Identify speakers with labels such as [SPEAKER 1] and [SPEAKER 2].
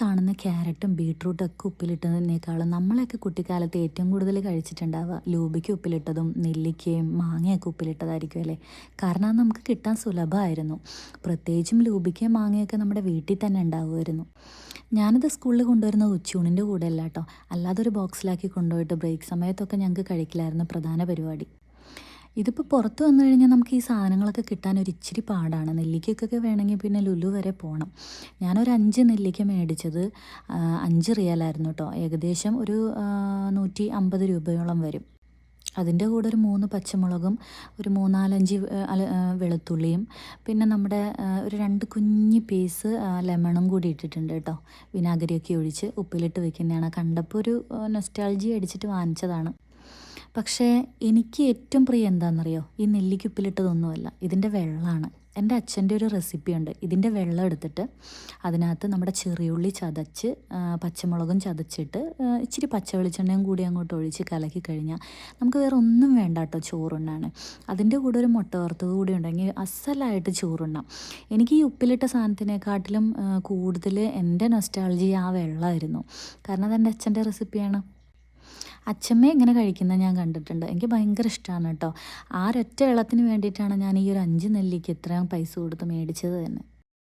[SPEAKER 1] കാണുന്ന ക്യാരറ്റും ബീട്രൂട്ടും ഒക്കെ ഉപ്പിലിട്ടതിനേക്കാളും നമ്മളൊക്കെ കുട്ടിക്കാലത്ത് ഏറ്റവും കൂടുതൽ കഴിച്ചിട്ടുണ്ടാവുക. ലൂബിക്ക് ഉപ്പിലിട്ടതും നെല്ലിക്കയും മാങ്ങയൊക്കെ ഉപ്പിലിട്ടതായിരിക്കും അല്ലേ? കാരണം അത് നമുക്ക് കിട്ടാൻ സുലഭമായിരുന്നു. പ്രത്യേകിച്ചും ലൂബിക്കയും മാങ്ങയൊക്കെ നമ്മുടെ വീട്ടിൽ തന്നെ ഉണ്ടാവുമായിരുന്നു. ഞാനത് സ്കൂളിൽ കൊണ്ടുവരുന്നത് ഉച്ചയൂണിന്റെ കൂടെ അല്ല കേട്ടോ. അല്ലാതെ ഒരു ബോക്സിലാക്കി കൊണ്ടുപോയിട്ട് ബ്രേക്ക് സമയത്തൊക്കെ ഞങ്ങൾക്ക് കഴിക്കലായിരുന്നു പ്രധാന പരിപാടി. ഇതിപ്പോൾ പുറത്ത് വന്നു കഴിഞ്ഞാൽ നമുക്ക് ഈ സാധനങ്ങളൊക്കെ കിട്ടാൻ ഒരു ഇച്ചിരി പാടാണ്. നെല്ലിക്കയ്ക്കൊക്കെ വേണമെങ്കിൽ പിന്നെ ലുലു വരെ പോകണം ഞാനൊരു അഞ്ച് നെല്ലിക്ക മേടിച്ചത് അഞ്ച് റിയലായിരുന്നു കേട്ടോ. ഏകദേശം ഒരു നൂറ്റി അമ്പത് രൂപയോളം വരും. അതിന്റെ കൂടെ ഒരു മൂന്ന് പച്ചമുളകും ഒരു മൂന്നാലഞ്ച് വെളുത്തുള്ളിയും പിന്നെ നമ്മുടെ ഒരു രണ്ട് കുഞ്ഞ് പീസ് ലെമണും കൂടി ഇട്ടിട്ടുണ്ട് കേട്ടോ. വിനാഗിരിയൊക്കെ ഒഴിച്ച് ഉപ്പിലിട്ട് വെക്കുന്നതാണ്. കണ്ടപ്പോൾ ഒരു നൊസ്റ്റാൾജി അടിച്ചിട്ട് വാങ്ങിച്ചതാണ്. പക്ഷേ എനിക്ക് ഏറ്റവും പ്രിയം എന്താണെന്നറിയോ ഈ നെല്ലിക്കുപ്പിലിട്ടതൊന്നുമല്ല. ഇതിന്റെ വെള്ളമാണ്. എന്റെ അച്ഛന്റെ ഒരു റെസിപ്പി ഉണ്ട് ഇതിന്റെ വെള്ളം എടുത്തിട്ട് അതിനകത്ത് നമ്മുടെ ചെറിയുള്ളി ചതച്ച് പച്ചമുളകും ചതച്ചിട്ട് ഇച്ചിരി പച്ച വെളിച്ചെണ്ണയും കൂടി അങ്ങോട്ട് ഒഴിച്ച് കലക്കി കഴിഞ്ഞാൽ നമുക്ക് വേറെ ഒന്നും വേണ്ട കേട്ടോ ചോറുണ്ണാണ് അതിന്റെ കൂടെ ഒരു മുട്ട വറുത്തത് കൂടി ഉണ്ടെങ്കിൽ അസലായിട്ട് ചോറുണ്ണാം. എനിക്ക് ഈ ഉപ്പിലിട്ട സാധനത്തിനെക്കാട്ടിലും കൂടുതൽ എന്റെ നൊസ്റ്റാളജി ആ വെള്ളമായിരുന്നു. കാരണം അതെന്റെ അച്ഛന്റെ റെസിപ്പിയാണ് അച്ഛമ്മ ഇങ്ങനെ കഴിക്കുന്നത് ഞാൻ കണ്ടിട്ടുണ്ട്. എനിക്ക് ഭയങ്കര ഇഷ്ടമാണ് കേട്ടോ. ആ ഒരൊറ്റ വെള്ളത്തിന് വേണ്ടിയിട്ടാണ് ഞാൻ ഈ ഒരു അഞ്ച് നെല്ലിക്ക് ഇത്രയും പൈസ കൊടുത്ത് മേടിച്ചത് തന്നെ.